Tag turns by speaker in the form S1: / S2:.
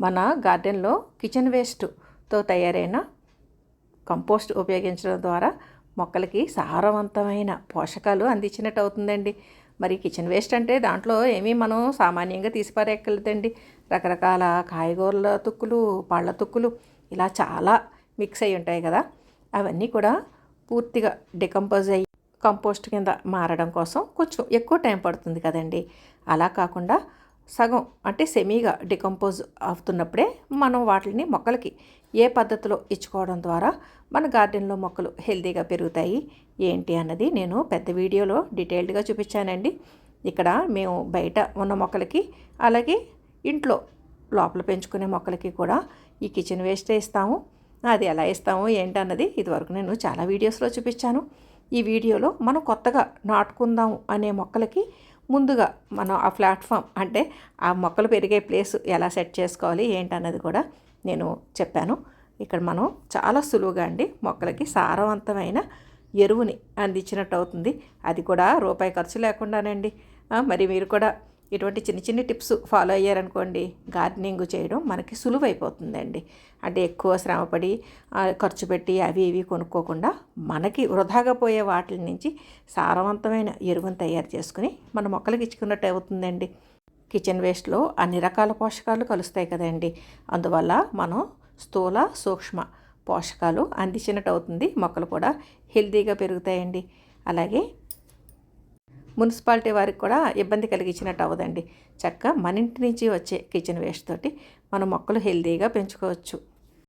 S1: మన గార్డెన్లో కిచెన్ వేస్ట్తో తయారైన కంపోస్ట్ ఉపయోగించడం ద్వారా మొక్కలకి సారవంతమైన పోషకాలు అందించినట్టు అవుతుందండి. మరి కిచెన్ వేస్ట్ అంటే దాంట్లో ఏమీ మనం సామాన్యంగా తీసిపారేయగలదండి రకరకాల కాయగూరల తుక్కులు పళ్ళ తుక్కులు ఇలా చాలా మిక్స్ అయి ఉంటాయి కదా. అవన్నీ కూడా పూర్తిగా డికంపోజ్ అయ్యి కంపోస్ట్ కింద మారడం కోసం కొంచెం ఎక్కువ టైం పడుతుంది కదండి. అలా కాకుండా సగం అంటే సెమీగా డికంపోజ్ అవుతున్నప్పుడే మనం వాటిని మొక్కలకి ఏ పద్ధతిలో ఇచ్చుకోవడం ద్వారా మన గార్డెన్లో మొక్కలు హెల్తీగా పెరుగుతాయి ఏంటి అన్నది నేను పెద్ద వీడియోలో డీటెయిల్డ్గా చూపించానండి. ఇక్కడ మేము బయట ఉన్న మొక్కలకి అలాగే ఇంట్లో లోపల పెంచుకునే మొక్కలకి కూడా ఈ కిచెన్ వేస్టే ఇస్తాము. అది ఎలా ఇస్తాము ఏంటన్నది ఇదివరకు నేను చాలా వీడియోస్లో చూపించాను. ఈ వీడియోలో మనం కొత్తగా నాటుకుందాం అనే మొక్కలకి ముందుగా మనం ఆ ప్లాట్ఫామ్ అంటే ఆ మొక్కలు పెరిగే ప్లేస్ ఎలా సెట్ చేసుకోవాలి ఏంటన్నది కూడా నేను చెప్పాను. ఇక్కడ మనం చాలా సులువుగా అండి మొక్కలకి సారవంతమైన ఎరువుని అందించినట్టు అవుతుంది. అది కూడా రూపాయి ఖర్చు లేకుండానండి. మరి మీరు కూడా ఇటువంటి చిన్న చిన్న టిప్స్ ఫాలో అయ్యారనుకోండి గార్డెనింగ్ చేయడం మనకి సులువైపోతుందండి. అంటే ఎక్కువ శ్రమపడి ఖర్చు పెట్టి అవి ఇవి కొనుక్కోకుండా మనకి వృధాగా పోయే వాటి నుంచి సారవంతమైన ఎరువును తయారు చేసుకుని మన మొక్కలకి ఇచ్చుకున్నట్టు అవుతుందండి. కిచెన్ వేస్ట్లో అన్ని రకాల పోషకాలు కలుస్తాయి కదండి. అందువల్ల మనం స్థూల సూక్ష్మ పోషకాలు అందించినట్టు అవుతుంది మొక్కలు కూడా హెల్తీగా పెరుగుతాయండి. అలాగే మున్సిపాలిటీ వారికి కూడా ఇబ్బంది కలిగించినట్టు అవ్వదండి. చక్కగా మన ఇంటి నుంచి వచ్చే కిచెన్ వేస్ట్ తోటి మన మొక్కలు హెల్తీగా పెంచుకోవచ్చు.